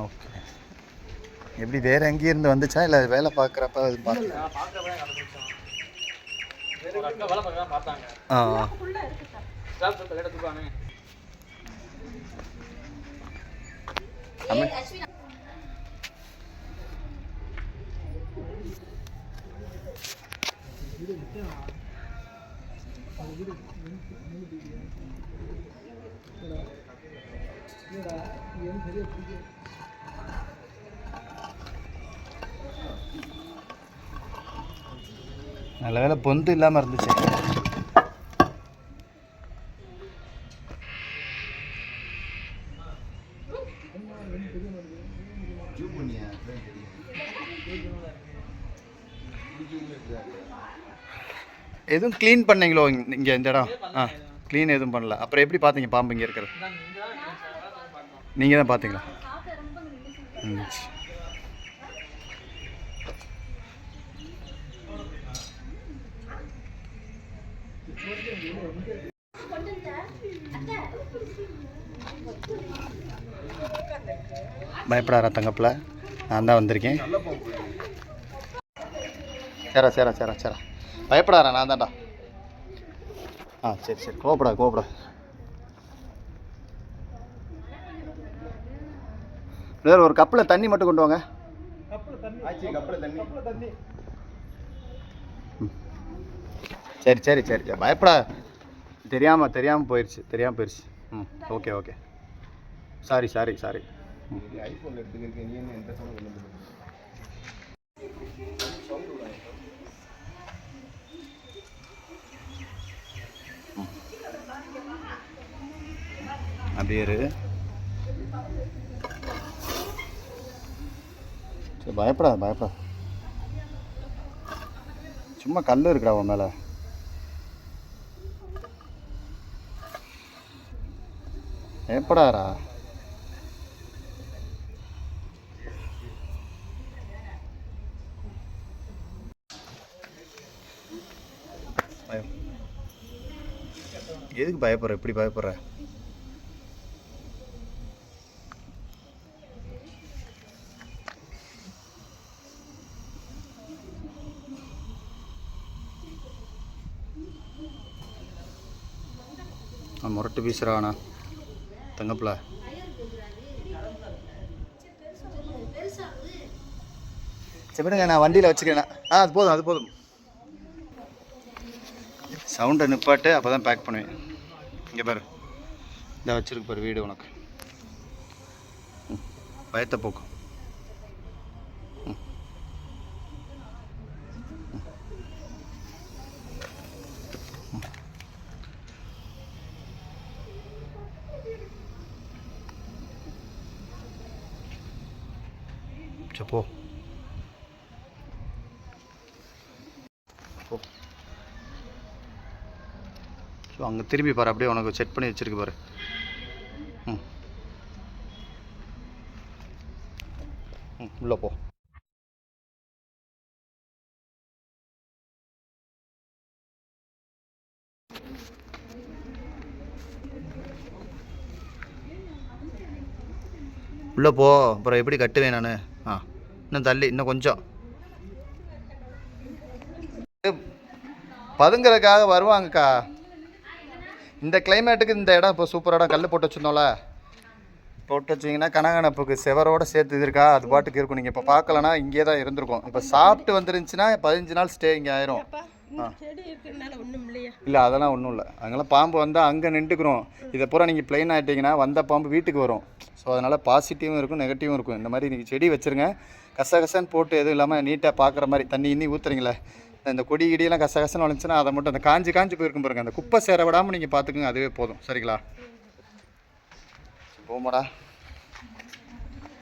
Okay. எப்படி வேற எங்கேயும் இருந்து வந்துச்சா? இல்லை வேலை பார்க்குறப்ப அது பார்க்க பார்த்தாங்க. ஆ நல்ல வேலை பொந்து இல்லாமல் இருந்துச்சு. எதுவும் க்ளீன் பண்ணீங்களோ இங்கே இந்த இடம்? ஆ. க்ளீன் எதுவும் பண்ணல. அப்புறம் எப்படி பார்த்தீங்க பாம்பு இங்கே இருக்கிறது. நீங்கள் தான் பார்த்தீங்களா ம் சரி. தங்கப்பில். நான் தான் வந்திருக்கேன். சேரா சேரா சேரா சேரா. பயப்படாரா நான் தான்டா. ஆ சரி சரி. கோவப்படா வேறு ஒரு கப்பில் தண்ணி மட்டும் கொண்டு வாங்க. சரி சரி சரி. பயப்படா. தெரியாமல் தெரியாமல் போயிடுச்சு தெரியாமல் போயிடுச்சு ம் okay okay. Sorry sorry sorry. அப்படியே இரு. சரி பயப்படாத பயப்படாத. சும்மா கல் இருக்குடா உன் மேலே. எப்படாரா பயம். எதுக்கு பயப்படுற? இப்படி பயப்படுற? முரட்டு வீசுறானா தங்கப்பில் சரி நான் வண்டியில் வச்சுக்கிறேன் ஆ அது போதும் அது போதும் சவுண்டை நிப்பாட்டு அப்போ தான் பேக் பண்ணுவேன் இங்கே பாரு இந்த வச்சிருக்கு பாரு வீடு உனக்கு ம், பயத்தை போக்கும் சரி போ போ ஸோ அங்கே திரும்பி பாரு அப்படியே உனக்கு செட் பண்ணி வச்சிருக்கு பாரு ம் ம் உள்ளே போ உள்ளே போ அப்புறம் எப்படி கட்டுவேன் நான் இன்னும் தள்ளி இன்னும் கொஞ்சம். பதுங்கிறதுக்காக வருவாங்கக்கா. இந்த கிளைமேட்டுக்கு இந்த இடம் இப்போ சூப்பர் இடம். கல் போட்டு வச்சுருந்தோம்ல. போட்டு வச்சிங்கன்னா கனகனப்புக்கு செவரோட சேர்த்து இது இருக்கா? அது பாட்டுக்கு இருக்கும். நீங்கள் இப்போ பார்க்கலனா இங்கே தான் இருந்திருக்கும். இப்போ சாப்பிட்டு வந்துருந்துச்சுன்னா பதினஞ்சு நாள் ஸ்டே இங்கே ஆயிரும். ஆ இல்லை அதெல்லாம் ஒன்றும் இல்லை. அதனால் பாம்பு வந்தால் அங்கே நின்றுக்கிறோம் இதை பூரா நீங்கள் பிளெயின் ஆகிட்டீங்கன்னா வந்த பாம்பு வீட்டுக்கு வரும். ஸோ அதனால் பாசிட்டிவும் இருக்கும் நெகட்டிவும் இருக்கும். இந்த மாதிரி நீங்கள் செடி வச்சுருங்க. கசகசன்னு போட்டு எதுவும் இல்லாமல் நீட்டாக பார்க்குற மாதிரி தண்ணி இன்னி ஊற்றுறீங்களே இந்த கொடி கிடியெல்லாம் கசகசன்னு வளைஞ்சுன்னா அதை மட்டும் அந்த காஞ்சி காஞ்சி போயிருக்கும் பாருங்க. அந்த குப்பை சேர விடாமல் நீங்கள் பார்த்துக்குங்க அதுவே போதும். சரிங்களா? போமாடா